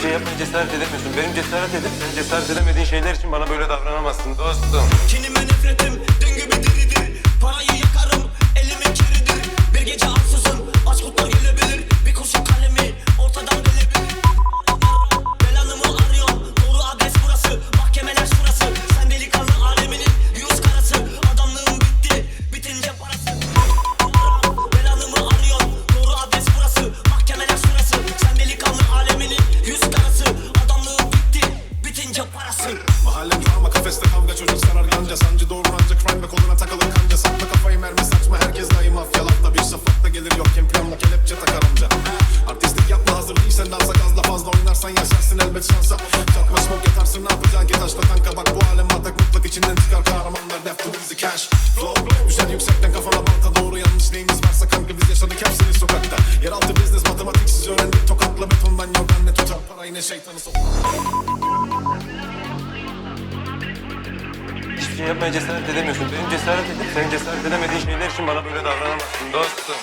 cesaret edemiyorsun. Benim cesaret edip sen cesaret edemediğin şeyler için bana böyle davranamazsın dostum. Kinime nefretim dün gibi diridir Parayı yakarım elimin kiridir Bir gece ansızın parası Mahalle drama kafeste kavga çocuk sarar yanca. Sancı doğru ancak crime ve koluna takılır kanca. Sakla kafayı mermi saçma herkes daim mafya. Lafta bir şafakta gelir yok kim planla kelepçe takar amca. Artistlik yapma hazır değilsen dansa gazla fazla oynarsan yaşarsın elbet şansa. Çakma smoke yatarsın ne yapacaksın ki taşla tanka Bak bu alem batak mutlak içinden çıkar kahramanlar. Def to easy cash flow. Düşer yüksekten kafana balta doğru yanlış neyimiz varsa kanka biz yaşadık hepsini sokakta. Yeraltı business matematiksiz öğrendik tokatla betondan yorgan ne tutar parayı ne şeytanı sokak Şey yapmaya cesaret edemiyorsun. Benim cesaret edip senin cesaret edemediğin şeyler için bana böyle davranamazsın dostum.